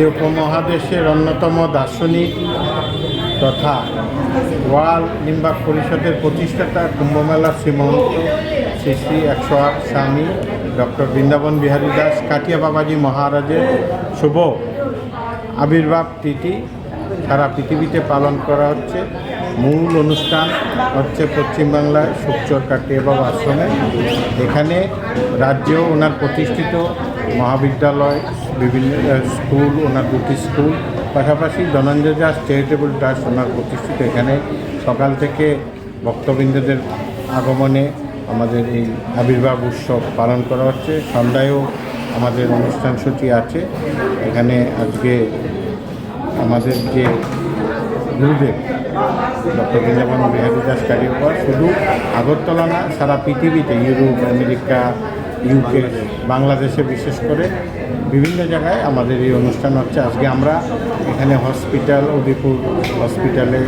এই উপমহাদেশের অন্যতম দার্শনিক তথা ওয়ার্ল্ড নিম্বাক পরিষদের প্রতিষ্ঠাতা কুম্ভমেলা শ্রীমন্ত শ্রী শ্রী একশো আট স্বামী ডক্টর বৃন্দাবন বিহারী দাস কাটিয়া বাবাজি মহারাজের শুভ আবির্ভাব তিথি সারা পৃথিবীতে পালন করা হচ্ছে। মূল অনুষ্ঠান হচ্ছে পশ্চিমবাংলায় সুকচর কাটিয়া বাবা আশ্রমে। এখানে রাজ্যেও ওনার প্রতিষ্ঠিত মহাবিদ্যালয়, বিভিন্ন স্কুল ওনার দুটি স্কুল, পাশাপাশি ধনঞ্জয় দাস চ্যারিটেবল ট্রাস্ট ওনার প্রতিষ্ঠিত। এখানে সকাল থেকে ভক্তবৃন্দদের আগমনে আমাদের এই আবির্ভাব উৎসব পালন করা হচ্ছে। সন্ধ্যায়ও আমাদের অনুষ্ঠান সূচি আছে। এখানে আজকে আমাদের যে গুরুদেব, ডক্টর বৃন্দাবন বিহারী দাস কারিগর, শুধু আগরতলা না, সারা পৃথিবীতে, ইউরোপ, আমেরিকা ইউকে বাংলাদেশে বিশেষ করে বিভিন্ন জায়গায় আমাদের এই অনুষ্ঠান হচ্ছে। আজকে আমরা এখানে হসপিটাল উদয়পুর হসপিটালে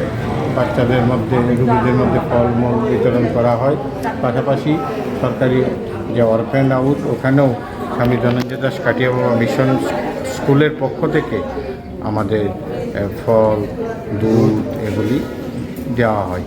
বাচ্চাদের মধ্যে, রুগীদের মধ্যে ফলমূল বিতরণ করা হয়। পাশাপাশি সরকারি যে অরফেন হাউস ওখানেও স্বামী ধনঞ্জয় দাস কাটিয়া বাবা মিশন স্কুলের পক্ষ থেকে আমাদের ফল, দুধ এগুলি দেওয়া হয়।